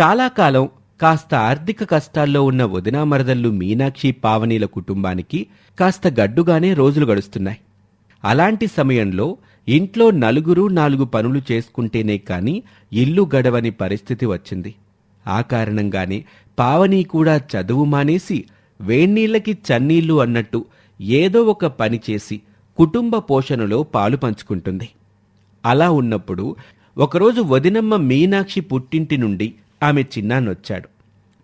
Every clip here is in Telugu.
చాలా కాలం కాస్త ఆర్థిక కష్టాల్లో ఉన్న వదినా మరదళ్ళు మీనాక్షి పావనీల కుటుంబానికి కాస్త గడ్డుగానే రోజులు గడుస్తున్నాయి. అలాంటి సమయంలో ఇంట్లో నలుగురు నాలుగు పనులు చేసుకుంటేనే కాని ఇల్లు గడవని పరిస్థితి వచ్చింది. ఆ కారణంగానే పావని కూడా చదువు మానేసి వేణీళ్ళకి చన్నీళ్ళు అన్నట్టు ఏదో ఒక పని చేసి కుటుంబ పోషణలో పాలు పంచుకుంటుంది. అలా ఉన్నప్పుడు ఒకరోజు వదినమ్మ మీనాక్షి పుట్టింటి నుండి ఆమె చిన్నాన్నొచ్చాడు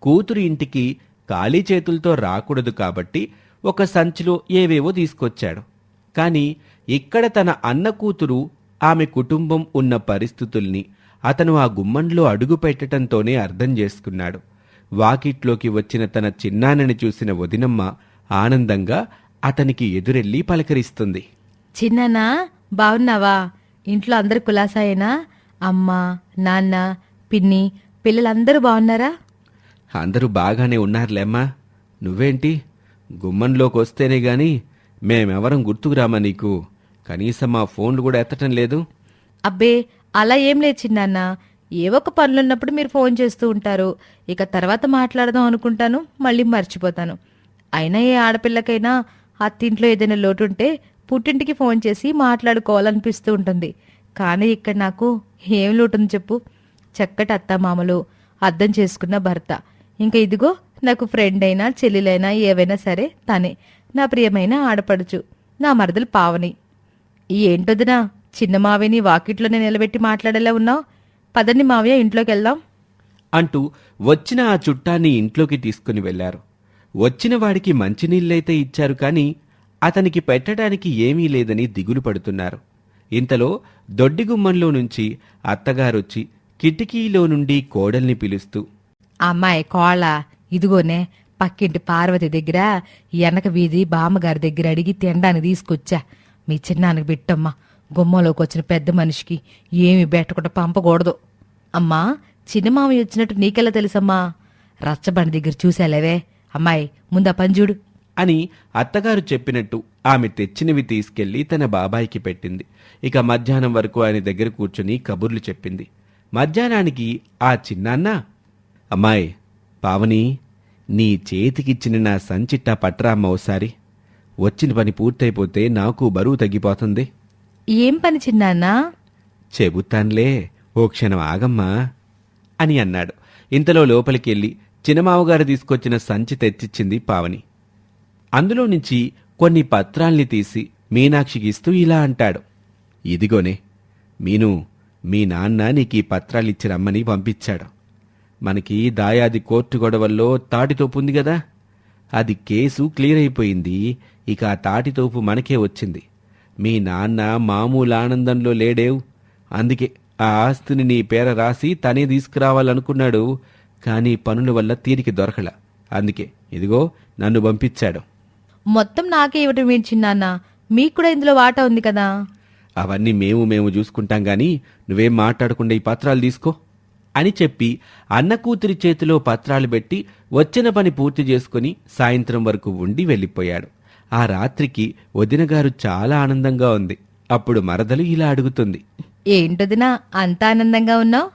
కూతురు ఇంటికి ఖాళీ చేతులతో రాకూడదు కాబట్టి ఒక సంచిలో ఏవేవో తీసుకొచ్చాడు. కానీ ఇక్కడ తన అన్న కూతురు ఆమె కుటుంబం ఉన్న పరిస్థితుల్ని అతను ఆ గుమ్మంలో అడుగు పెట్టడంతోనే అర్థం చేసుకున్నాడు. వాకిట్లోకి వచ్చిన తన చిన్నాన్నని చూసిన వదినమ్మ ఆనందంగా అతనికి ఎదురెళ్ళి పలకరిస్తుంది. చిన్ననా బాగున్నావా ఇంట్లో అందరు కులాసాయేనా? అమ్మ నాన్న పిన్ని పిల్లలందరూ బాగున్నారా? అందరూ బాగానే ఉన్నారులేమ్మా నువ్వేంటి? గుమ్మంలోకి వస్తేనే గాని మేమెవరం గుర్తుకురామా నీకు? కనీసం మా ఫోన్లు కూడా ఎత్తటం లేదు. అబ్బే అలా ఏం లేదు చిన్నాన్న. ఏవో ఒక పనులున్నప్పుడు మీరు ఫోన్ చేస్తూ ఉంటారు. ఇక తర్వాత మాట్లాడదాం అనుకుంటాను మళ్ళీ మర్చిపోతాను. అయినా ఏ ఆడపిల్లకైనా అత్తింట్లో ఏదైనా లోటు ఉంటే పుట్టింటికి ఫోన్ చేసి మాట్లాడుకోవాలనిపిస్తూ ఉంటుంది. కానీ ఇక్కడ నాకు ఏం లోటు ఉంది చెప్పు? చక్కటి అత్తమామలు అర్థం చేసుకున్న భర్త. ఇంకా ఇదిగో నాకు ఫ్రెండ్ అయినా చెల్లెలైనా ఏవైనా సరే తనే. నా ప్రియమైన ఆడపడుచు నా మరదలు పావని. ఏంటొదినా చిన్న మావిని వాకిట్లోనే నిలబెట్టి మాట్లాడేలా ఉన్నావు? పదండి మావయ్య ఇంట్లోకి వెళ్దాం అంటూ వచ్చిన ఆ చుట్టాన్ని ఇంట్లోకి తీసుకుని వెళ్ళారు వచ్చిన వాడికి మంచినీళ్ళైతే ఇచ్చారు కానీ అతనికి పెట్టడానికి ఏమీ లేదని దిగులు పడుతున్నారు. ఇంతలో దొడ్డిగుమ్మంలో నుంచి అత్తగారొచ్చి కిటికీలో నుండి కోడల్ని పిలుస్తూ అమ్మాయి కోళ్ళ ఇదిగోనే పక్కింటి పార్వతి దగ్గర వెనక వీధి బామ్మగారి దగ్గర అడిగి తినడానికి తీసుకొచ్చా. మీ చిన్నానికి బిట్టమ్మా గుమ్మలోకి వచ్చిన పెద్ద మనిషికి ఏమి పెట్టకుండా పంపకూడదు. అమ్మా చిన్న మామయ్య వచ్చినట్టు నీకెలా తెలుసమ్మా? రచ్చబండి దగ్గర చూసాలేవే అమ్మాయి ముందా పంజుడు అని అత్తగారు చెప్పినట్టు ఆమె తెచ్చినవి తీసుకెళ్ళి తన బాబాయికి పెట్టింది. ఇక మధ్యాహ్నం వరకు ఆయన దగ్గర కూర్చుని కబుర్లు చెప్పింది. మధ్యాహ్నానికి ఆ చిన్నాన్న అమ్మాయి పావని నీ చేతికిచ్చిన నా సంచిట్టా పట్టరామ్మ ఓసారి. వచ్చిన పని పూర్తయిపోతే నాకు బరువు తగ్గిపోతుంది. ఏం పని చిన్నాన్నా? చెబుతాన్లే ఓ క్షణం ఆగమ్మా అని అన్నాడు. ఇంతలో లోపలికి వెళ్ళి చిన్నమావగారు తీసుకొచ్చిన సంచి తెచ్చిచ్చింది పావని. అందులో నుంచి కొన్ని పత్రాల్ని తీసి మీనాక్షికి ఇస్తూ ఇలా అంటాడు. ఇదిగోనే మీను మీ నాన్న నీకు ఈ పత్రాలిచ్చి రమ్మని పంపించాడు. మనకి దాయాది కోర్టు గొడవల్లో తాటితోపు ఉంది కదా అది కేసు క్లియర్ అయిపోయింది ఇక ఆ తాటితోపు మనకే వచ్చింది. మీ నాన్న మామూలు ఆనందంలో లేడేవ్. అందుకే ఆ ఆస్తిని నీ పేర రాసి తనే తీసుకురావాలనుకున్నాడు. కానీ పనుల వల్ల తీరిక దొరకల. అందుకే ఇదిగో నన్ను పంపించాడు. మొత్తం నాకే ఇవ్వటం ఏంటి చిన్నాన్న? మీకు కూడా ఇందులో వాటా ఉంది కదా? అవన్నీ మేము మేము చూసుకుంటాం గాని నువ్వేం మాట్లాడకుండా ఈ పత్రాలు తీసుకో అని చెప్పి అన్న కూతురి చేతిలో పత్రాలు పెట్టి వచ్చిన పని పూర్తి చేసుకుని సాయంత్రం వరకు ఉండి వెళ్ళిపోయాడు. ఆ రాత్రికి వదినగారు చాలా ఆనందంగా ఉంది. అప్పుడు మరదలు ఇలా అడుగుతుంది. ఏంటదినా అంత ఆనందంగా ఉన్నావు?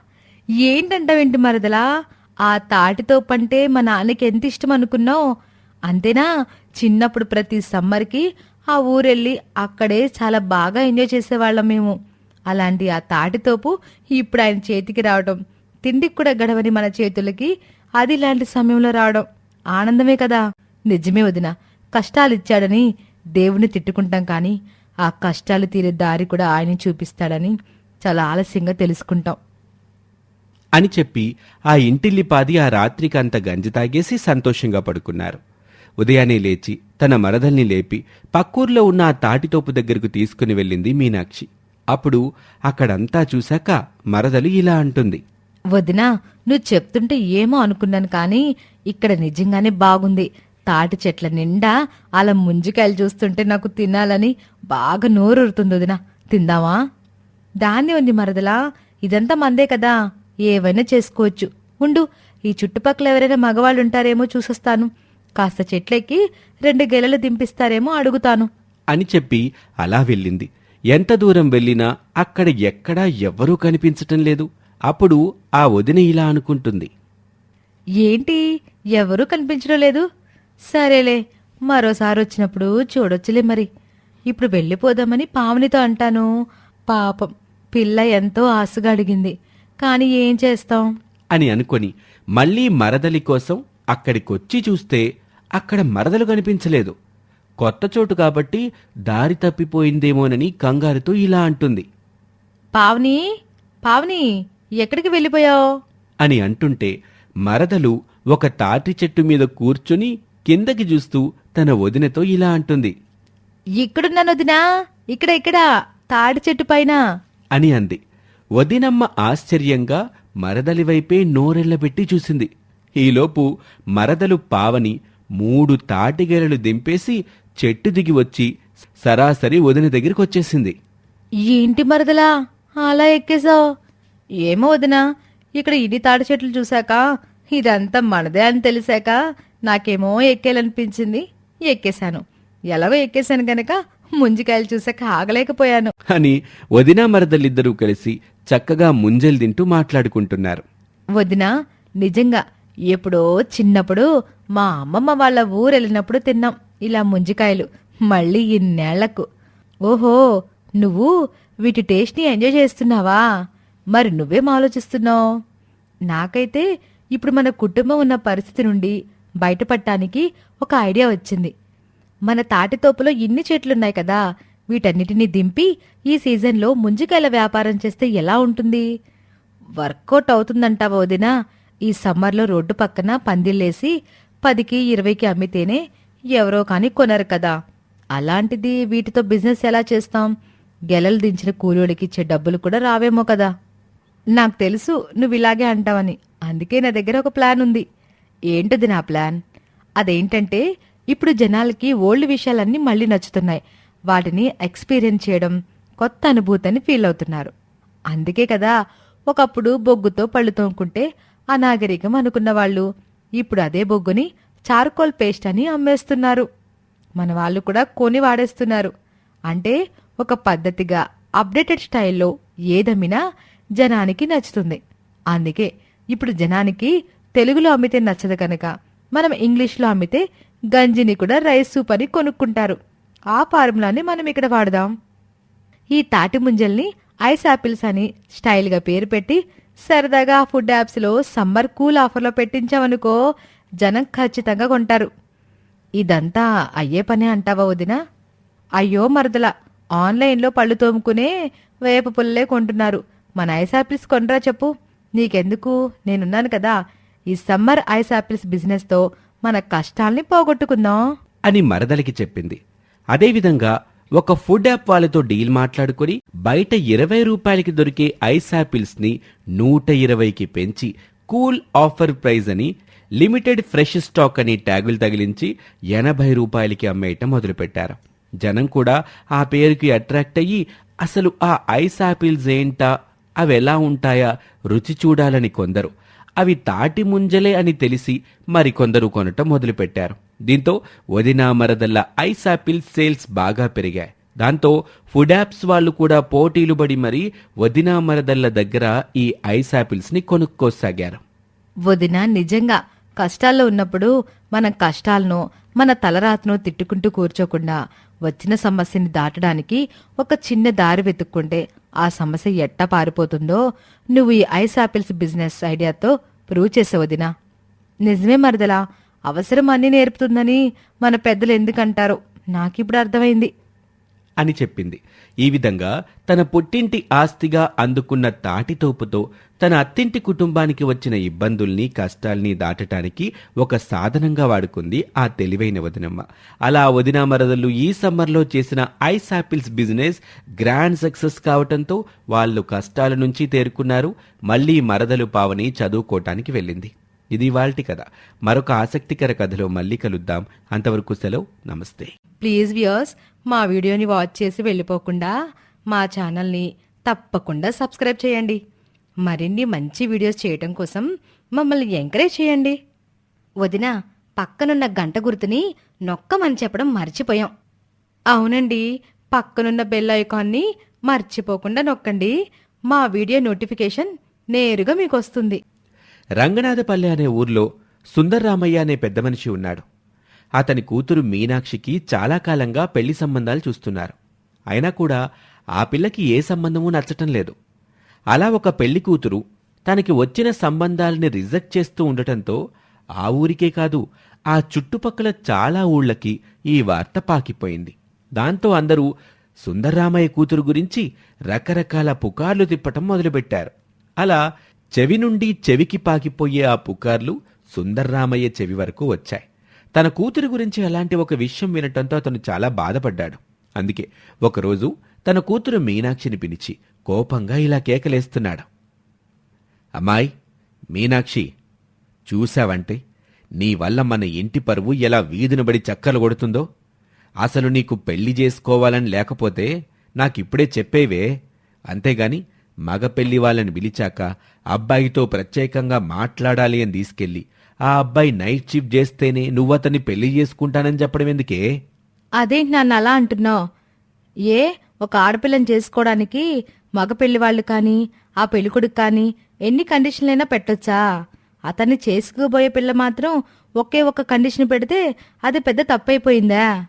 ఏంటంటావేంటి మరదలా? ఆ తాటితో పంటే మా నాన్నకి ఎంత ఇష్టం అనుకున్నావు? అంతేనా? చిన్నప్పుడు ప్రతి సమ్మర్కి ఆ ఊరెళ్ళి అక్కడే చాలా బాగా ఎంజాయ్ చేసేవాళ్ళం మేము. అలాంటి ఆ తాటితోపు ఇప్పుడు ఆయన చేతికి రావడం తిండికి కూడా గడవని మన చేతులకి అది ఇలాంటి సమయంలో రావడం ఆనందమే కదా. నిజమే వదిన కష్టాలు ఇచ్చాడని దేవుని తిట్టుకుంటాం కానీ ఆ కష్టాలు తీరే దారి కూడా ఆయన చూపిస్తాడని చాలా ఆలస్యంగా తెలుసుకుంటాం. అని చెప్పి ఆ ఇంటిల్లిపాది ఆ రాత్రికి అంత గంజి తాగేసి సంతోషంగా పడుకున్నారు. ఉదయాన్నే లేచి తన మరదల్ని లేపి పక్కూర్లో ఉన్న ఆ తాటితోపు దగ్గరకు తీసుకుని వెళ్ళింది మీనాక్షి. అప్పుడు అక్కడంతా చూశాక మరదలు ఇలా అంటుంది. వదినా నువ్వు చెప్తుంటే ఏమో అనుకున్నాను కానీ ఇక్కడ నిజంగానే బాగుంది. తాటి చెట్ల నిండా అలా ముంజికాయలు చూస్తుంటే నాకు తినాలని బాగా నోరూరుతుంది వదినా. తిందామా? దాన్ని ఉంది మరదలా ఇదంతా మందే కదా. ఏవైనా చేసుకోవచ్చు. ఉండు ఈ చుట్టుపక్కల ఎవరైనా మగవాళ్ళు ఉంటారేమో చూసొస్తాను. కాస్త చెట్లెక్కి రెండు గెలలు దింపిస్తారేమో అడుగుతాను. అని చెప్పి అలా వెళ్ళింది. ఎంత దూరం వెళ్ళినా అక్కడ ఎక్కడా ఎవ్వరూ కనిపించటం లేదు. అప్పుడు ఆ వదిన ఇలా అనుకుంటుంది. ఏంటి? ఎవరూ కనిపించడం లేదు. సరేలే మరోసారి వచ్చినప్పుడు చూడొచ్చులే మరి. ఇప్పుడు వెళ్ళిపోదామని పావనితో అంటాను. పాపం పిల్ల ఎంతో ఆశగా అడిగింది. కానీ ఏం చేస్తాం? అని అనుకొని మళ్ళీ మరదలి కోసం అక్కడికొచ్చి చూస్తే అక్కడ మరదలు కనిపించలేదు. కొత్త చోటు కాబట్టి దారి తప్పిపోయిందేమోనని కంగారుతో ఇలా అంటుంది. పావని పావని ఎక్కడికి వెళ్ళిపోయావు? అని అంటుంటే మరదలు ఒక తాటి చెట్టు మీద కూర్చుని కిందకి చూస్తూ తన వదినతో ఇలా అంటుంది. ఇక్కడున్నాను వదినా ఇక్కడ ఇక్కడ తాడి చెట్టు పైన. అని అంది. వదినమ్మ ఆశ్చర్యంగా మరదలి వైపే నోరెళ్ళబెట్టి చూసింది. ఈలోపు మరదలు పావని మూడు తాటిగెరలు దింపేసి చెట్టు దిగి వచ్చి సరాసరి వదిన దగ్గరికి వచ్చేసింది. ఏంటి మరదలా? అలా ఎక్కేశావు? ఏమో వదినా ఇక్కడ ఇన్ని తాడి చెట్లు చూశాక ఇదంతా మనదే అని తెలిసాక నాకేమో ఎక్కేయాలనిపించింది. ఎక్కేశాను. ఎలాగో ఎక్కేశాను గనక ముంజికాయలు చూశాక ఆగలేకపోయాను. అని వదిన మరదలిద్దరూ కలిసి చక్కగా ముంజలు తింటూ మాట్లాడుకుంటున్నారు. వదినా నిజంగా ఎప్పుడో చిన్నప్పుడు మా అమ్మమ్మ వాళ్ళ ఊరు వెళ్ళినప్పుడు తిన్నాం. ఇలా ముంజికాయలు. మళ్ళీ ఇన్నేళ్ళకు. ఓహో నువ్వు వీటి టేస్ట్ని ఎంజాయ్ చేస్తున్నావా? మరి నువ్వేం ఆలోచిస్తున్నావు? నాకైతే ఇప్పుడు మన కుటుంబం ఉన్న పరిస్థితి నుండి బయటపడటానికి ఒక ఐడియా వచ్చింది. మన తాటితోపులో ఇన్ని చెట్లున్నాయి కదా వీటన్నిటినీ దింపి ఈ సీజన్లో ముంజికాయల వ్యాపారం చేస్తే ఎలా ఉంటుంది? వర్కౌట్ అవుతుందంటావా వదినా? ఈ సమ్మర్లో రోడ్డు పక్కన పందిళ్ళేసి పదికి ఇరవైకి అమ్మితేనే ఎవరో కాని కొనరు కదా. అలాంటిది వీటితో బిజినెస్ ఎలా చేస్తాం? గెలలు దించిన కూలీలకి ఇచ్చే డబ్బులు కూడా రావేమో కదా. నాకు తెలుసు నువ్వు ఇలాగే అంటావని అందుకే నా దగ్గర ఒక ప్లాన్ ఉంది. ఏంటది నా ప్లాన్? అదేంటంటే ఇప్పుడు జనాలకి ఓల్డ్ విషయాలన్నీ మళ్ళీ నచ్చుతున్నాయి. వాటిని ఎక్స్పీరియన్స్ చేయడం కొత్త అనుభూతిని ఫీల్ అవుతున్నారు. అందుకే కదా ఒకప్పుడు బొగ్గుతో పళ్ళు తోముకుంటే అనాగరికం అనుకున్న వాళ్ళు ఇప్పుడు అదే బొగ్గుని చార్కోల్ పేస్ట్ అని అమ్మేస్తున్నారు. మన వాళ్ళు కూడా కొని వాడేస్తున్నారు. అంటే ఒక పద్ధతిగా అప్డేటెడ్ స్టైల్లో ఏదమ్మినా జనానికి నచ్చుతుంది. అందుకే ఇప్పుడు జనానికి తెలుగులో అమ్మితే నచ్చదు కనుక మనం ఇంగ్లీష్లో అమ్మితే గంజిని కూడా రైస్ సూప్ అని కొనుక్కుంటారు. ఆ ఫార్ములాని మనం ఇక్కడ వాడదాం. ఈ తాటి ముంజల్ని ఐస్ యాపిల్స్ అని స్టైల్గా పేరు పెట్టి సరదాగా ఆ ఫుడ్ యాప్స్లో సమ్మర్ కూల్ ఆఫర్లో పెట్టించామనుకో జనం ఖచ్చితంగా కొంటారు. ఇదంతా అయ్యే పనే అంటావా వదినా? అయ్యో మరదల ఆన్లైన్లో పళ్ళు తోముకునే వేప పుల్లలే కొంటున్నారు. మన ఐస్ ఆపిల్స్ కొనరా చెప్పు. నీకెందుకు? నేనున్నాను కదా. ఈ సమ్మర్ ఐస్ ఆపిల్స్ బిజినెస్తో మన కష్టాల్ని పోగొట్టుకుందాం. అని మరదలికి చెప్పింది. అదేవిధంగా ఒక ఫుడ్ యాప్ వాళ్ళతో డీల్ మాట్లాడుకొని బయట ఇరవై రూపాయలకి దొరికే ఐస్ యాపిల్స్ని నూట ఇరవైకి పెంచి కూల్ ఆఫర్ ప్రైజ్ అని లిమిటెడ్ ఫ్రెష్ స్టాక్ అని ట్యాగులు తగిలించి ఎనభై రూపాయలకి అమ్మేయటం మొదలుపెట్టారు. జనం కూడా ఆ పేరుకి అట్రాక్ట్ అయ్యి అసలు ఆ ఐస్ యాపిల్స్ ఏంటా? అవి ఎలా ఉంటాయా? రుచి చూడాలని కొందరు. అవి తాటి ముంజలే అని తెలిసి మరికొందరు కొనటం మొదలుపెట్టారు. దీంతో వదినా మరదల్ల ఐస్ యాపిల్ సేల్స్ బాగా పెరిగాయి. దాంతో ఫుడ్ యాప్స్ వాళ్ళు కూడా పోటీలు పడి మరీ వదినా మరదల్ల దగ్గర ఈ ఐస్ యాపిల్స్ని కొనుక్కోసాగారు. వదిన నిజంగా కష్టాల్లో ఉన్నప్పుడు మన కష్టాలను మన తలరాతను తిట్టుకుంటూ కూర్చోకుండా వచ్చిన సమస్యని దాటడానికి ఒక చిన్న దారి వెతుక్కుంటే ఆ సమస్య ఎట్టా పారిపోతుందో నువ్వు ఈ ఐస్ ఆపిల్స్ బిజినెస్ ఐడియాతో ప్రూవ్ చేసావు వదినా. నిజమే మరదలా అవసరం అన్ని నేర్పుతుందని మన పెద్దలు ఎందుకంటారో నాకిప్పుడు అర్థమైంది. అని చెప్పింది. ఈ విధంగా తన పుట్టింటి ఆస్తిగా అందుకున్న తాటితోపుతో తన అత్తింటి కుటుంబానికి వచ్చిన ఇబ్బందుల్ని కష్టాల్ని దాటటానికి ఒక సాధనంగా వాడుకుంది ఆ తెలివైన వదినమ్మ. అలా వదిన మరదలు ఈ సమ్మర్లో చేసిన ice apples business grand success కావటంతో వాళ్ళు కష్టాల నుంచి తేరుకున్నారు. మళ్ళీ మరదలు పావని చదువుకోవటానికి వెళ్ళింది. ఇది వాల్టి కథ. మరొక ఆసక్తికర కథలో మళ్ళీ కలుద్దాం. అంతవరకు సెలవు. నమస్తే. ప్లీజ్ వ్యూయర్స్ మా వీడియోని వాచ్ చేసి వెళ్ళిపోకుండా మా ఛానల్ని తప్పకుండా సబ్స్క్రైబ్ చేయండి. మరిన్ని మంచి వీడియోస్ చేయటం కోసం మమ్మల్ని ఎంకరేజ్ చేయండి. వదిన పక్కనున్న గంట గుర్తుని నొక్కమని చెప్పడం మర్చిపోయాం. అవునండి పక్కనున్న బెల్ ఐకాన్ని మర్చిపోకుండా నొక్కండి. మా వీడియో నోటిఫికేషన్ నేరుగా మీకు వస్తుంది. రంగనాథపల్లె అనే ఊర్లో సుందర్రామయ్య అనే పెద్ద మనిషి ఉన్నాడు. అతని కూతురు మీనాక్షికి చాలా కాలంగా పెళ్ళి సంబంధాలు చూస్తున్నారు. అయినా కూడా ఆ పిల్లకి ఏ సంబంధమూ నచ్చటం లేదు. అలా ఒక పెళ్ళి కూతురు తనకి వచ్చిన సంబంధాలని రిజెక్ట్ చేస్తూ ఉండటంతో ఆ ఊరికే కాదు ఆ చుట్టుపక్కల చాలా ఊళ్ళకి ఈ వార్త పాకిపోయింది. దాంతో అందరూ సుందర్రామయ్య కూతురు గురించి రకరకాల పుకార్లు తిప్పటం మొదలుపెట్టారు. అలా చెవి నుండి చెవికి పాకిపోయే ఆ పుకార్లు సుందర్రామయ్య చెవి వరకు వచ్చాయి. తన కూతురు గురించి అలాంటి ఒక విషయం వినటంతో అతను చాలా బాధపడ్డాడు. అందుకే ఒకరోజు తన కూతురు మీనాక్షిని పిలిచి కోపంగా ఇలా కేకలేస్తున్నాడు. అమ్మాయి మీనాక్షి చూశావంటే నీ వల్ల మన ఇంటి పరువు ఎలా వీధినబడి చక్కలు కొడుతుందో? అసలు నీకు పెళ్ళి చేసుకోవాలని లేకపోతే నాకిప్పుడే చెప్పేవే. అంతేగాని మగ పెళ్ళి వాళ్ళని పిలిచాక అబ్బాయితో ప్రత్యేకంగా మాట్లాడాలి అని తీసుకెళ్ళి ఆ అబ్బాయి నైట్ షిఫ్ట్ చేస్తేనే నువ్వతన్ని పెళ్ళి చేసుకుంటానని చెప్పడం ఎందుకే? అదేంటి నన్ను అలా అంటున్నావు? ఏ ఒక ఆడపిల్లని చేసుకోవడానికి మగ పెళ్ళివాళ్ళు కానీ ఆ పెళ్ళికొడుకు కానీ ఎన్ని కండిషన్లైనా పెట్టొచ్చా? అతన్ని చేసుకోబోయే పిల్ల మాత్రం ఒకే ఒక కండిషన్ పెడితే అది పెద్ద తప్పైపోయిందా?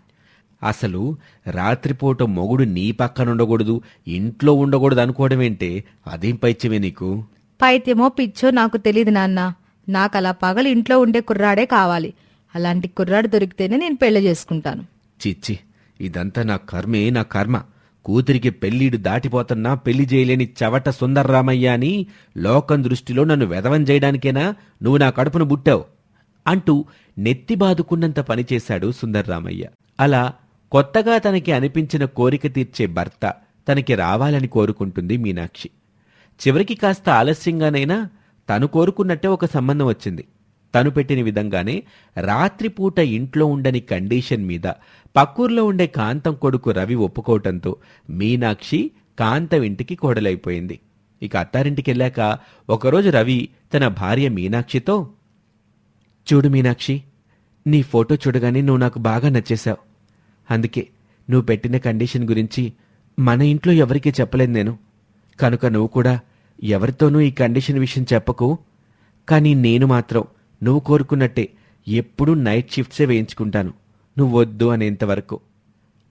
అసలు రాత్రిపూట మొగుడు నీ పక్కన ఉండకూడదు ఇంట్లో ఉండకూడదు అనుకోవడమేంటే అదేం పైత్యమే నీకు? పైత్యమో పిచ్చో నాకు తెలియదు నాన్న. నాకు అలా పగలు ఇంట్లో ఉండే కుర్రాడే కావాలి. అలాంటి కుర్రాడు దొరికితేనే నేను పెళ్ళి చేసుకుంటాను. చిచ్చి ఇదంతా నా కర్మే నా కర్మ. కూతురికి పెళ్ళీడు దాటిపోతున్నా పెళ్ళి చేయలేని చవట సుందర్రామయ్య అని లోకం దృష్టిలో నన్ను వెధవం చేయడానికేనా? నువ్వు నా కడుపును బుట్టావు. అంటూ నెత్తి బాదుకున్నంత పనిచేశాడు సుందర్రామయ్య. అలా కొత్తగా తనకి అనిపించిన కోరిక తీర్చే భర్త తనకి రావాలని కోరుకుంటుంది మీనాక్షి. చివరికి కాస్త ఆలస్యంగానైనా తను కోరుకున్నట్టే ఒక సంబంధం వచ్చింది. తను పెట్టిన విధంగానే రాత్రిపూట ఇంట్లో ఉండని కండిషన్ మీద పక్కూర్లో ఉండే కాంతం కొడుకు రవి ఒప్పుకోవటంతో మీనాక్షి కాంతం ఇంటికి కోడలైపోయింది. ఇక అత్తారింటికి వెళ్ళాక ఒకరోజు రవి తన భార్య మీనాక్షితో చూడు మీనాక్షి నీ ఫోటో చూడగానే నువ్వు నాకు బాగా నచ్చేశావు. అందుకే నువ్వు పెట్టిన కండిషన్ గురించి మన ఇంట్లో ఎవరికీ చెప్పలేదు నేను. కనుక నువ్వు కూడా ఎవరితోనూ ఈ కండిషన్ విషయం చెప్పకు. కానీ నేను మాత్రం నువ్వు కోరుకున్నట్టే ఎప్పుడూ నైట్ షిఫ్ట్సే వేయించుకుంటాను. నువ్వు వద్దు అనేంతవరకు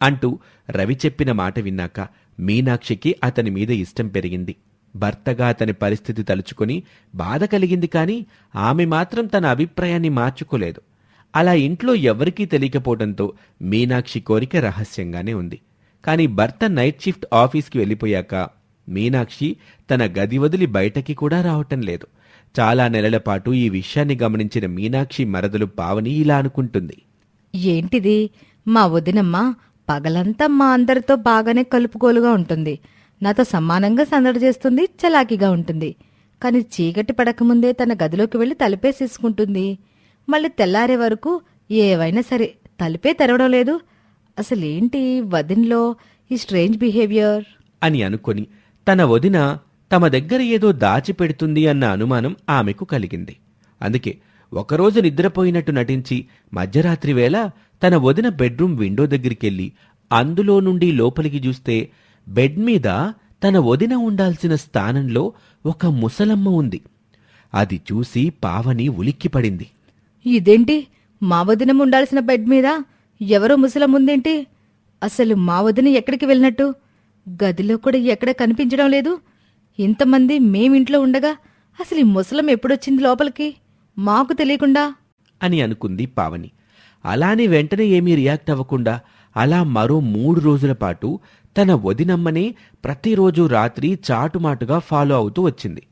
అంటూ రవి చెప్పిన మాట విన్నాక మీనాక్షికి అతని మీద ఇష్టం పెరిగింది. భర్తగా అతని పరిస్థితి తలుచుకుని బాధ కలిగింది కానీ ఆమె మాత్రం తన అభిప్రాయాన్ని మార్చుకోలేదు. అలా ఇంట్లో ఎవరికీ తెలియకపోవడంతో మీనాక్షి కోరిక రహస్యంగానే ఉంది. కానీ భర్త నైట్ షిఫ్ట్ ఆఫీస్కి వెళ్ళిపోయాక మీనాక్షి తన గది వదిలి బయటకి కూడా రావటం లేదు. చాలా నెలల పాటు ఈ విషయాన్ని గమనించిన మీనాక్షి మరదలు పావని ఇలా అనుకుంటుంది. ఏంటిది? మా వదినమ్మ పగలంతా మా అందరితో బాగానే కలుపుకోలుగా ఉంటుంది. నాతో సమానంగా సందడి చేస్తుంది చలాకీగా ఉంటుంది. కానీ చీకటి పడకముందే తన గదిలోకి వెళ్ళి తలుపేసేసుకుంటుంది. మళ్ళీ తెల్లారే వరకు ఏవైనా సరే తలుపే తెరవడం లేదు. అసలేంటి వదిన్లో ఈ స్ట్రేంజ్ బిహేవియర్? అని అనుకొని తన వదిన తమ దగ్గర ఏదో దాచిపెడుతుంది అన్న అనుమానం ఆమెకు కలిగింది. అందుకే ఒకరోజు నిద్రపోయినట్టు నటించి మధ్యరాత్రి వేళ తన వదిన బెడ్రూమ్ విండో దగ్గరికెళ్ళి అందులో నుండి లోపలికి చూస్తే బెడ్ మీద తన వదిన ఉండాల్సిన స్థానంలో ఒక ముసలమ్మ ఉంది. అది చూసి పావని ఉలిక్కిపడింది. ఇదేంటి? మా వదినం ఉండాల్సిన బెడ్ మీద ఎవరో ముసలం ఉందేంటి అసలు మా వదిన ఎక్కడికి వెళ్ళినట్టు? గదిలో కూడా ఎక్కడ కనిపించడం లేదు. ఇంతమంది మేమింట్లో ఉండగా అసలు ఈ ముసలం ఎప్పుడొచ్చింది లోపలికి? మాకు తెలియకుండా. అని అనుకుంది పావని. అలానే వెంటనే ఏమీ రియాక్ట్ అవ్వకుండా అలా మరో మూడు రోజుల పాటు తన వదినమ్మనే ప్రతిరోజు రాత్రి చాటుమాటుగా ఫాలో అవుతూ వచ్చింది.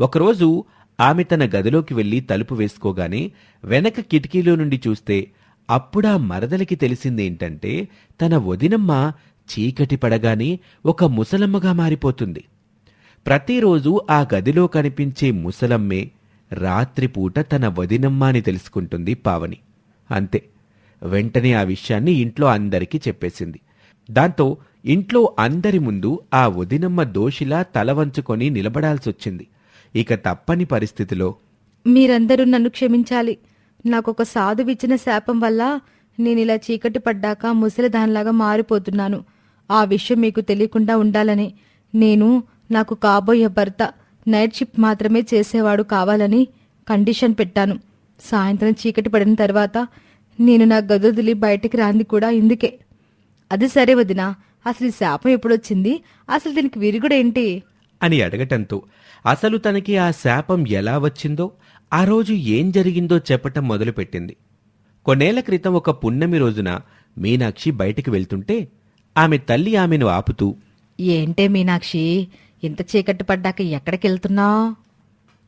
ఒకరోజు ఆమె తన గదిలోకి వెళ్ళి తలుపు వేసుకోగానే వెనక కిటికీలో నుండి చూస్తే అప్పుడా మరదలికి తెలిసిందేంటంటే తన వదినమ్మ చీకటి పడగానే ఒక ముసలమ్మగా మారిపోతుంది. ప్రతిరోజు ఆ గదిలో కనిపించే ముసలమ్మే రాత్రిపూట తన వదినమ్మ అని తెలుసుకుంటుంది పావని. అంతే. వెంటనే ఆ విషయాన్ని ఇంట్లో అందరికీ చెప్పేసింది. దాంతో ఇంట్లో అందరి ముందు ఆ వదినమ్మ దోషిలా తల వంచుకొని నిలబడాల్సొచ్చింది. ఇక తప్పని పరిస్థితిలో మీరందరూ నన్ను క్షమించాలి. నాకొక సాధువిచ్చిన శాపం వల్ల నేను ఇలా చీకటి పడ్డాక ముసలిదానిలాగా మారిపోతున్నాను. ఆ విషయం మీకు తెలియకుండా ఉండాలని. నేను నాకు కాబోయే భర్త నైట్ షిఫ్ట్ మాత్రమే చేసేవాడు కావాలని కండిషన్ పెట్టాను. సాయంత్రం చీకటి పడిన తర్వాత నేను నా గదుదిలి బయటికి రాంది కూడా ఇందుకే. అది సరే వదినా అసలు ఈ శాపం ఎప్పుడొచ్చింది? అసలు దీనికి విరుగుడేంటి? అని అడగటంతో అసలు తనకి ఆ శాపం ఎలా వచ్చిందో ఆ రోజు ఏం జరిగిందో చెప్పటం మొదలుపెట్టింది. కొన్నేళ్ళ క్రితం ఒక పున్నమి రోజున మీనాక్షి బయటికి వెళ్తుంటే ఆమె తల్లి ఆమెను ఆపుతూ ఏంటే మీనాక్షి ఇంత చీకటి పడ్డాక ఎక్కడికెళ్తున్నావు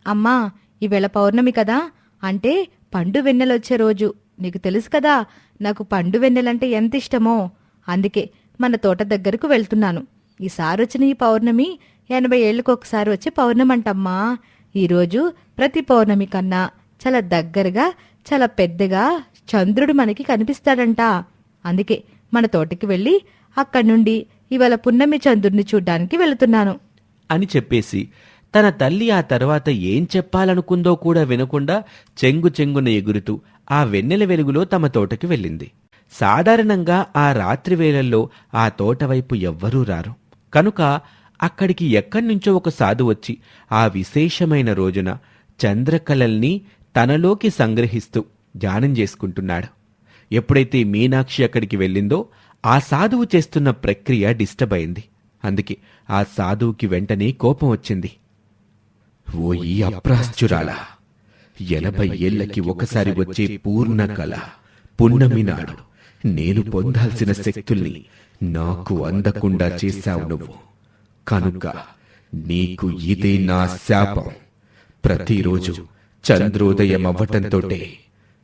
అమ్మా ఈవేళ పౌర్ణమి కదా అంటే పండు వెన్నెలొచ్చే రోజు. నీకు తెలుసు కదా నాకు పండు వెన్నెలంటే ఎంత ఇష్టమో. అందుకే మన తోట దగ్గరకు వెళ్తున్నాను. ఈసారి వచ్చిన ఈ పౌర్ణమి ఎనభై ఏళ్ళకు ఒకసారి వచ్చే పౌర్ణమంటమ్మా. ఈరోజు ప్రతి పౌర్ణమి కన్నా చాలా దగ్గరగా చాలా పెద్దగా చంద్రుడు మనకి కనిపిస్తాడంట. అందుకే మన తోటకి వెళ్ళి అక్కడి నుండి ఇవాళ పున్నమి చంద్రుడిని చూడ్డానికి వెళుతున్నాను. అని చెప్పేసి తన తల్లి ఆ తర్వాత ఏం చెప్పాలనుకుందో కూడా వినకుండా చెంగు చెంగున ఎగురుతూ ఆ వెన్నెల వెలుగులో తమ తోటకి వెళ్ళింది. సాధారణంగా ఆ రాత్రి వేళల్లో ఆ తోట వైపు ఎవ్వరూ రారు. కనుక అక్కడికి ఎక్కడ్నుంచో ఒక సాధు వచ్చి ఆ విశేషమైన రోజున చంద్రకళల్ని తనలోకి సంగ్రహిస్తూ ధ్యానం చేసుకుంటున్నాడు. ఎప్పుడైతే మీనాక్షి అక్కడికి వెళ్ళిందో ఆ సాధువు చేస్తున్న ప్రక్రియ డిస్టర్బ్ అయింది. అందుకే ఆ సాధువుకి వెంటనే కోపం వచ్చింది. ఓ ఈ అప్రాశ్చురాల ఎనభై ఏళ్ళకి ఒకసారి వచ్చే పూర్ణ కళ పున్నమి నాడు నేను పొందాల్సిన శక్తుల్ని నాకు అందకుండా చేశావు నువ్వు. కనుక నీకు ఇదే నా శాపం. ప్రతిరోజు చంద్రోదయం అవ్వటంతోటే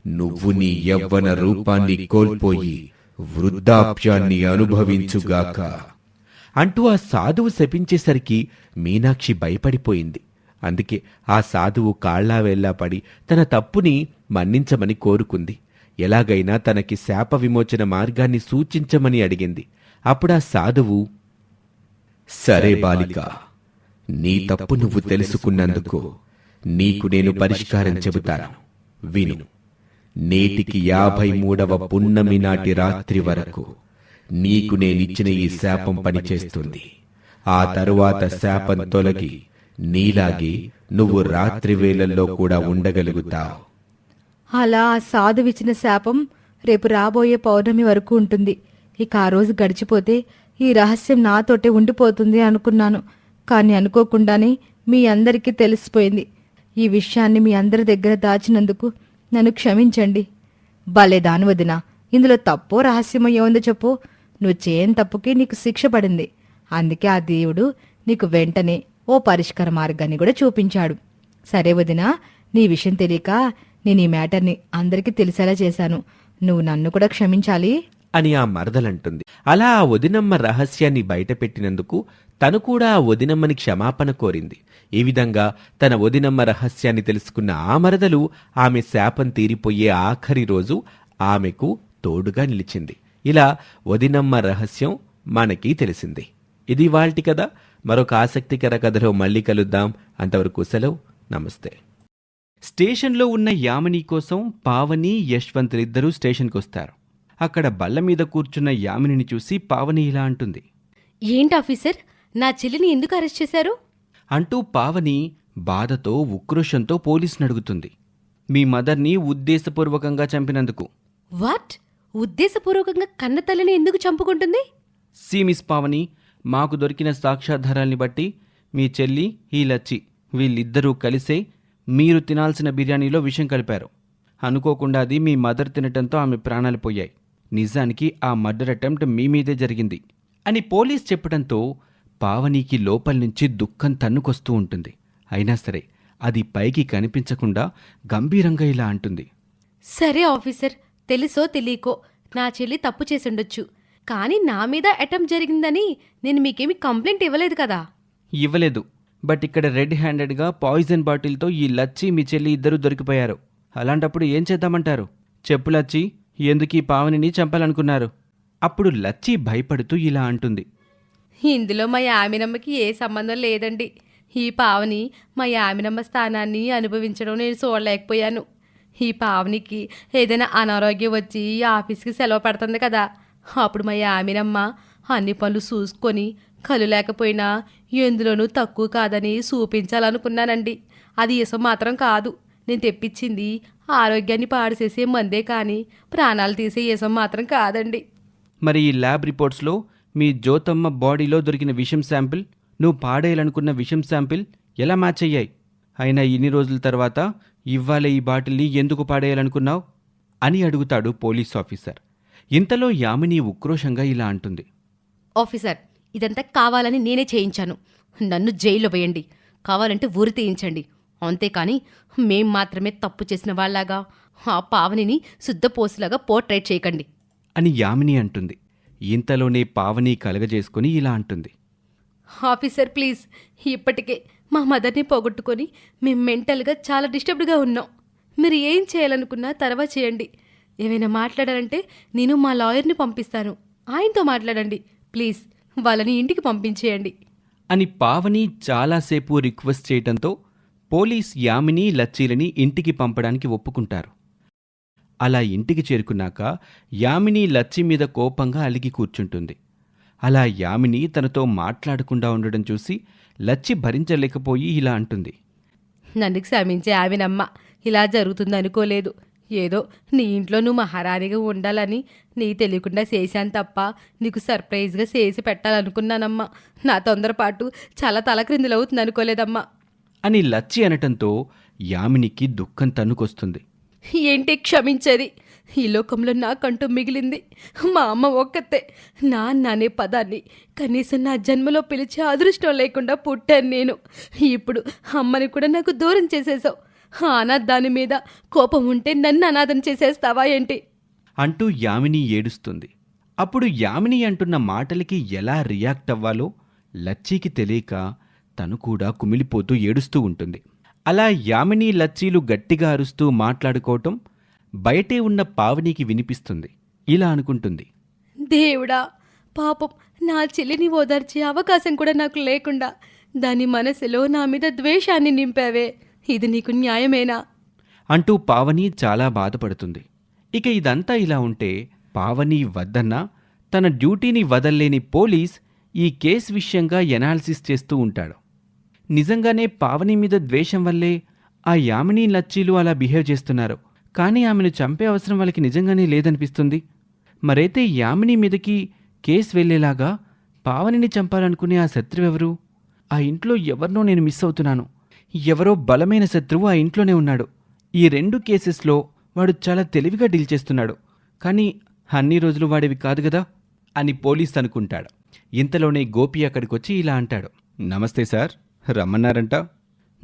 నువ్వు నీ యవ్వన రూపాన్ని కోల్పోయి వృద్ధాప్యాన్ని అనుభవించుగాక. అంటూ ఆ సాధువు శపించేసరికి మీనాక్షి భయపడిపోయింది. అందుకే ఆ సాధువు కాళ్ళా వేళ్ళా పడి తన తప్పుని మన్నించమని కోరుకుంది. ఎలాగైనా తనకి శాప విమోచన మార్గాన్ని సూచించమని అడిగింది. అప్పుడా సాధువు సరే బాలిక నీ తప్పు నువ్వు తెలుసుకున్నందుకు నీకు నేను పరిష్కారం చెబుతాను. విను. నేటికి యాభై మూడవ పున్నమి నాటి రాత్రి వరకు నీకు నేనిచ్చిన ఈ శాపం పనిచేస్తుంది. ఆ తరువాత శాపం తొలగి నీలాగే నువ్వు రాత్రి వేళల్లో కూడా ఉండగలుగుతావు. అలా ఆ సాధువిచ్చిన శాపం రేపు రాబోయే పౌర్ణమి వరకు ఉంటుంది. ఇక ఆ రోజు గడిచిపోతే ఈ రహస్యం నాతోటే ఉండిపోతుంది అనుకున్నాను. కానీ అనుకోకుండానే మీ అందరికీ తెలిసిపోయింది. ఈ విషయాన్ని మీ అందరి దగ్గర దాచినందుకు నన్ను క్షమించండి. భలే దాని వదిన. ఇందులో తప్పో రహస్యమో ఏముందో చెప్పు. నువ్వు చేయని తప్పుకి నీకు శిక్ష పడింది. అందుకే ఆ దేవుడు నీకు వెంటనే ఓ పరిష్కార మార్గాన్ని కూడా చూపించాడు. సరే వదినా నీ విషయం తెలియక నేను ఈ మ్యాటర్ని అందరికీ తెలిసేలా చేశాను. నువ్వు నన్ను కూడా క్షమించాలి. అని ఆ మరదలంటుంది. అలా ఆ వదినమ్మ రహస్యాన్ని బయటపెట్టినందుకు తను కూడా ఆ వదినమ్మని క్షమాపణ కోరింది. ఈ విధంగా తన వదినమ్మ రహస్యాన్ని తెలుసుకున్న ఆ మరదలు ఆమె శాపం తీరిపోయే ఆఖరి రోజు ఆమెకు తోడుగా నిలిచింది. ఇలా వదినమ్మ రహస్యం మనకి తెలిసింది. ఇది వాల్టి కథ. మరొక ఆసక్తికర కథలో మళ్ళీ కలుద్దాం. అంతవరకు సెలవు. నమస్తే. స్టేషన్లో ఉన్న యామిని కోసం పావని యశ్వంతులిద్దరూ స్టేషన్కొస్తారు. అక్కడ బల్ల మీద కూర్చున్న యామినిని చూసి పావని ఇలా అంటుంది. ఏంటి ఆఫీసర్? నా చెల్లిని ఎందుకు అరెస్ట్ చేశారు? అంటూ పావని బాధతో ఉక్రోషంతో పోలీసుని అడుగుతుంది. మీ మదర్ని ఉద్దేశపూర్వకంగా చంపినందుకు. వాట్? ఉద్దేశపూర్వకంగా కన్న తల్లిని ఎందుకు చంపుకుంటుంది? సి మిస్ పావని మాకు దొరికిన సాక్ష్యాధారాల్ని బట్టి మీ చెల్లి ఈ లచ్చి వీళ్ళిద్దరూ కలిసే మీరు తినాల్సిన బిర్యానీలో విషం కలిపారు. అనుకోకుండా అది మీ మదర్ తినటంతో ఆమె ప్రాణాలు పోయాయి. నిజానికి ఆ మర్డర్ అటెంప్ట్ మీ మీదే జరిగింది అని పోలీస్ చెప్పడంతో పావనికి లోపల నుంచి దుఃఖం తన్నుకొస్తూ ఉంటుంది. అయినా సరే అది పైకి కనిపించకుండా గంభీరంగా ఇలా అంటుంది. సరే ఆఫీసర్ తెలుసో తెలియకో నా చెల్లి తప్పు చేసుండొచ్చు. కానీ నా మీద అటెంప్ట్ జరిగిందని నేను మీకేమి కంప్లైంట్ ఇవ్వలేదు కదా? ఇవ్వలేదు. బట్ ఇక్కడ రెడ్ హ్యాండెడ్గా పాయిజన్ బాటిల్తో ఈ లచ్చి మీ చెల్లి ఇద్దరు దొరికిపోయారు. అలాంటప్పుడు ఏం చేద్దామంటారు? చెప్పు లచ్చి. ఎందుకు ఈ పావనిని చంపాలనుకున్నారు? అప్పుడు లచ్చి భయపడుతూ ఇలా అంటుంది. ఇందులో మా యామినమ్మకి ఏ సంబంధం లేదండి. ఈ పావని మా యామినమ్మ స్థానాన్ని అనుభవించడం నేను చూడలేకపోయాను. ఈ పావనికి ఏదైనా అనారోగ్యం వచ్చి ఈ ఆఫీస్కి సెలవు పడుతుంది కదా. అప్పుడు మా యామినమ్మ అన్ని పనులు చూసుకొని కళ్ళు లేకపోయినా ఎందులోనూ తక్కువ కాదని చూపించాలనుకున్నానండి. అది ఇసం మాత్రం కాదు. నేను తెప్పించింది ఆరోగ్యాన్ని పాడు చేసే మందే కానీ ప్రాణాలు తీసే యసం మాత్రం కాదండి. మరి ఈ ల్యాబ్ రిపోర్ట్స్లో మీ జ్యోతమ్మ బాడీలో దొరికిన విషం శాంపిల్ నువ్వు పాడేయాలనుకున్న విషం శాంపిల్ ఎలా మ్యాచ్ అయ్యాయి? అయినా ఇన్ని రోజుల తర్వాత ఇవ్వాలే ఈ బాటిల్ని ఎందుకు పాడేయాలనుకున్నావు? అని అడుగుతాడు పోలీస్ ఆఫీసర్. ఇంతలో యామిని ఉక్రోషంగా ఇలా అంటుంది. ఆఫీసర్ ఇదంతా కావాలని నేనే చేయించాను. నన్ను జైల్లో వేయండి. కావాలంటే ఊరి తీయించండి. అంతేకాని మేం మాత్రమే తప్పు చేసిన వాళ్ళలాగా ఆ పావనిని శుద్ధపోసులాగా పోర్ట్రేట్ చేయకండి. అని యామిని అంటుంది. ఇంతలోనే పావని కలగజేసుకుని ఇలా అంటుంది. Officer please. ఇప్పటికే మా మదర్ని పోగొట్టుకొని మేము మెంటల్గా చాలా డిస్టర్బ్డ్గా ఉన్నాం. మీరు ఏం చేయాలనుకున్నా తర్వాత చేయండి. ఏమైనా మాట్లాడాలంటే నేను మా లాయర్ని పంపిస్తాను. ఆయనతో మాట్లాడండి. ప్లీజ్ వాళ్ళని ఇంటికి పంపించేయండి. అని పావని చాలాసేపు రిక్వెస్ట్ చేయటంతో పోలీస్ యామిని లచ్చీలని ఇంటికి పంపడానికి ఒప్పుకుంటారు. అలా ఇంటికి చేరుకున్నాక యామిని లచ్చి మీద కోపంగా అలిగి కూర్చుంటుంది. అలా యామిని తనతో మాట్లాడకుండా ఉండడం చూసి లచ్చి భరించలేకపోయి ఇలా అంటుంది. నన్ను క్షమించే ఆమెనమ్మ ఇలా జరుగుతుంది అనుకోలేదు ఏదో నీ ఇంట్లో నువ్వు మహారాణిగా ఉండాలని నీ తెలియకుండా చేశాను తప్ప నీకు సర్ప్రైజ్గా చేసి పెట్టాలనుకున్నానమ్మా. నా తొందరపాటు చాలా తలక్రిందులవుతుంది అనుకోలేదమ్మా అని లచ్చి అనటంతో యామినికి దుఃఖం తన్నుకొస్తుంది. ఏంటి క్షమించేది? ఈ లోకంలో నాకంటూ మిగిలింది. మా అమ్మ ఒక్కతే. నా అనే పదాన్ని కనీసం నా జన్మలో పిలిచే అదృష్టం లేకుండా పుట్టాను నేను. ఇప్పుడు అమ్మని కూడా నాకు దూరం చేసేసావు ఆ అనాథాని మీద కోపం ఉంటే నన్ను అనాథం చేసేస్తావా ఏంటి? అంటూ యామిని ఏడుస్తుంది. అప్పుడు యామిని అంటున్న మాటలకి ఎలా రియాక్ట్ అవ్వాలో లచ్చీకి తెలియక తను కూడా కుమిలిపోతూ ఏడుస్తూ ఉంటుంది. అలా యామిని లచ్చీలు గట్టిగా అరుస్తూ మాట్లాడుకోవటం బయటే ఉన్న పావనికి వినిపిస్తుంది. ఇలా అనుకుంటుంది. దేవుడా పాపం నా చెల్లిని ఓదార్చే అవకాశం కూడా నాకు లేకుండా దాని మనసులో నా మీద ద్వేషాన్ని నింపావే. ఇది నీకు న్యాయమేనా? అంటూ పావని చాలా బాధపడుతుంది. ఇక ఇదంతా ఇలా ఉంటే పావని వద్దన్నా తన డ్యూటీని వదల్లేని పోలీస్ ఈ కేసు విషయంగా ఎనాలిసిస్ చేస్తూ ఉంటాడు. నిజంగానే పావని మీద ద్వేషం వల్లే ఆ యామిని లచ్చీలు అలా బిహేవ్ చేస్తున్నారు. కానీ ఆమెను చంపే అవసరం వాళ్ళకి నిజంగానే లేదనిపిస్తుంది. మరైతే యామిని మీదకి కేసు వెళ్ళేలాగా పావనిని చంపాలనుకునే ఆ శత్రువెవరు? ఆ ఇంట్లో ఎవరినో నేను మిస్ అవుతున్నాను. ఎవరో బలమైన శత్రువు ఆ ఇంట్లోనే ఉన్నాడు. ఈ రెండు కేసెస్లో వాడు చాలా తెలివిగా డీల్ చేస్తున్నాడు. కానీ అన్ని రోజులు వాడివి కాదు కదా? అని పోలీస్ అనుకుంటాడు. ఇంతలోనే గోపి అక్కడికొచ్చి ఇలా అంటాడు. నమస్తే సార్. రమ్మన్నారంట.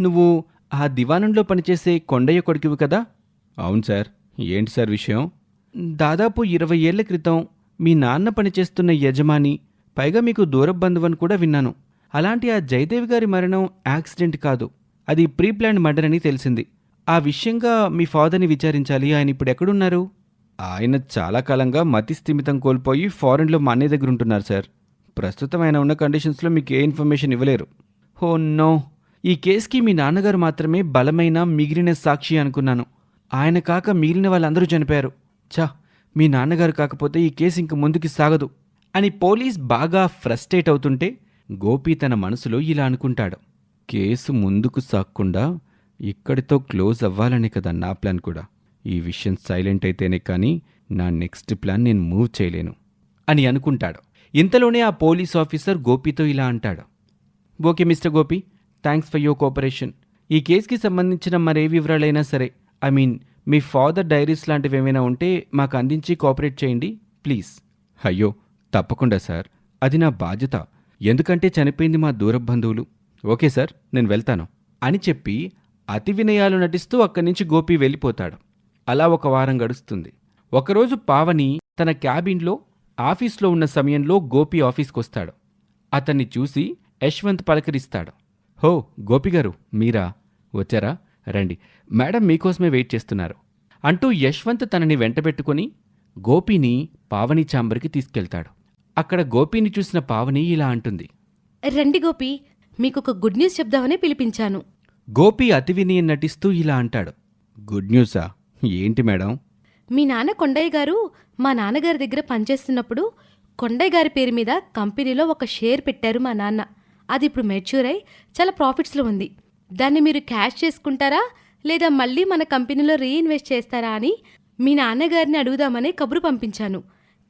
నువ్వు ఆ దివానంలో పనిచేసే కొండయ్య కొడుకువి కదా? అవును సార్. ఏంటి సార్ విషయం? దాదాపు ఇరవై ఏళ్ళ క్రితం మీ నాన్న పనిచేస్తున్న యజమాని పైగా మీకు దూర బంధువని కూడా విన్నాను. అలాంటి ఆ జయదేవి గారి మరణం యాక్సిడెంట్ కాదు. అది ప్రీ ప్లాన్ మర్డర్ అని తెలిసింది. ఆ విషయంగా మీ ఫాదర్ని విచారించాలి. ఆయన ఇప్పుడు ఎక్కడున్నారు? ఆయన చాలా కాలంగా మతి స్థిమితం కోల్పోయి ఫారెన్లో మా అన్నయ్య దగ్గర ఉంటున్నారు సార్. ప్రస్తుతం ఆయన ఉన్న కండిషన్స్లో మీకు ఏ ఇన్ఫర్మేషన్ ఇవ్వలేరు. హో నో. ఈ కేసుకి మీ నాన్నగారు మాత్రమే బలమైన మిగిలిన సాక్షి అనుకున్నాను. ఆయన కాక మిగిలిన వాళ్ళందరూ చనిపోయారు. ఛా మీ నాన్నగారు కాకపోతే ఈ కేసు ఇంక ముందుకి సాగదు అని పోలీస్ బాగా ఫ్రస్ట్రేట్ అవుతుంటే గోపి తన మనసులో ఇలా అనుకుంటాడు. కేసు ముందుకు సాగకుండా ఇక్కడితో క్లోజ్ అవ్వాలనే కదా నా ప్లాన్ కూడా. ఈ విషయం సైలెంట్ అయితేనే కానీ నా నెక్స్ట్ ప్లాన్ నేను మూవ్ చేయలేను అని అనుకుంటాడు. ఇంతలోనే ఆ పోలీస్ ఆఫీసర్ గోపితో ఇలా అంటాడు. Okay mister Gopi. Thanks for your cooperation. ఈ కేసుకి సంబంధించిన మరే వివరాలైనా సరే ఐ మీన్ మీ ఫాదర్ డైరీస్ లాంటివి ఏమైనా ఉంటే మాకు అందించి కోఆపరేట్ చేయండి ప్లీజ్. అయ్యో తప్పకుండా సార్. అది నా బాధ్యత. ఎందుకంటే చనిపోయింది మా దూర బంధువులు. ఓకే సార్ నేను వెళ్తాను. అని చెప్పి అతి వినయాలు నటిస్తూ అక్కడి నుంచి గోపి వెళ్ళిపోతాడు. అలా ఒక వారం గడుస్తుంది. ఒకరోజు పావని తన క్యాబిన్లో ఆఫీస్లో ఉన్న సమయంలో గోపి ఆఫీస్కొస్తాడు. అతన్ని చూసి యశ్వంత్ పలకరిస్తాడు. హో గోపి గారు మీరా? వచ్చారా? రండి. మేడం మీకోసమే వెయిట్ చేస్తున్నారు. అంటూ యశ్వంత్ తనని వెంటబెట్టుకుని గోపిని పావని ఛాంబర్కి తీసుకెళ్తాడు. అక్కడ గోపిని చూసిన పావని ఇలా అంటుంది. రండి గోపి మీకు ఒక గుడ్ న్యూస్ చెప్దామని పిలిపించాను. గోపి అతి వినయం నటిస్తూ ఇలా అంటాడు. గుడ్ న్యూసా? ఏంటి మేడం? మీ నాన్న కొండయ్య గారు మా నాన్నగారి దగ్గర పనిచేస్తున్నప్పుడు కొండయ్య గారి పేరు మీద కంపెనీలో ఒక షేర్ పెట్టారు మా నాన్న. అది ఇప్పుడు మెచ్యూర్ అయి చాలా ప్రాఫిట్స్లో ఉంది. దాన్ని మీరు క్యాష్ చేసుకుంటారా? లేదా మళ్ళీ మన కంపెనీలో రీఇన్వెస్ట్ చేస్తారా అని మీ నాన్నగారిని అడుగుదామని కబురు పంపించాను.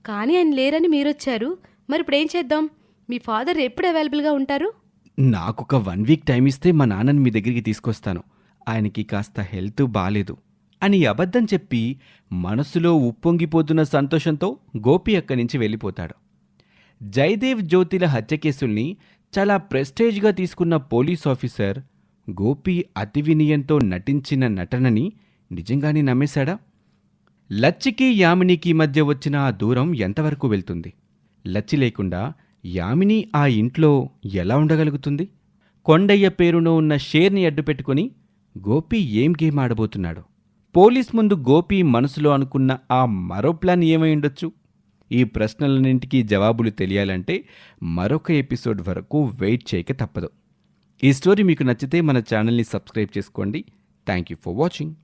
కానీ ఆయన లేరని మీరొచ్చారు. మరి ఇప్పుడు ఏం చేద్దాం? మీ ఫాదర్ ఎప్పుడు అవైలబుల్గా ఉంటారు? నాకు ఒక వన్ వీక్ టైం ఇస్తే మా నాన్నని మీ దగ్గరికి తీసుకొస్తాను. ఆయనకి కాస్త హెల్త్ బాలేదు. అని అబద్ధం చెప్పి మనసులో ఉప్పొంగిపోతున్న సంతోషంతో గోపి అక్కడి నుంచి వెళ్ళిపోతాడు. జయదేవ్ జ్యోతిల హత్య కేసుల్ని చాలా ప్రెస్టేజ్గా తీసుకున్న పోలీస్ ఆఫీసర్ గోపి అతి వినయంతో నటించిన నటనని నిజంగానే నమ్మేశాడా? లచ్చికి యామినికి మధ్య వచ్చిన ఆ దూరం ఎంతవరకు వెళ్తుంది? లచ్చి లేకుండా యామిని ఆ ఇంట్లో ఎలా ఉండగలుగుతుంది? కొండయ్య పేరున ఉన్న షేర్ని అడ్డుపెట్టుకుని గోపి ఏం గేమ్ ఆడబోతున్నాడు? పోలీస్ ముందు గోపి మనసులో అనుకున్న ఆ మరో ప్లాన్ ఏమై ఉండొచ్చు? ఈ ప్రశ్నలన్నింటికీ జవాబులు తెలియాలంటే మరొక ఎపిసోడ్ వరకు వెయిట్ చేయక తప్పదు. ఈ స్టోరీ మీకు నచ్చితే మన ఛానల్ని సబ్స్క్రైబ్ చేసుకోండి. Thank you for watching.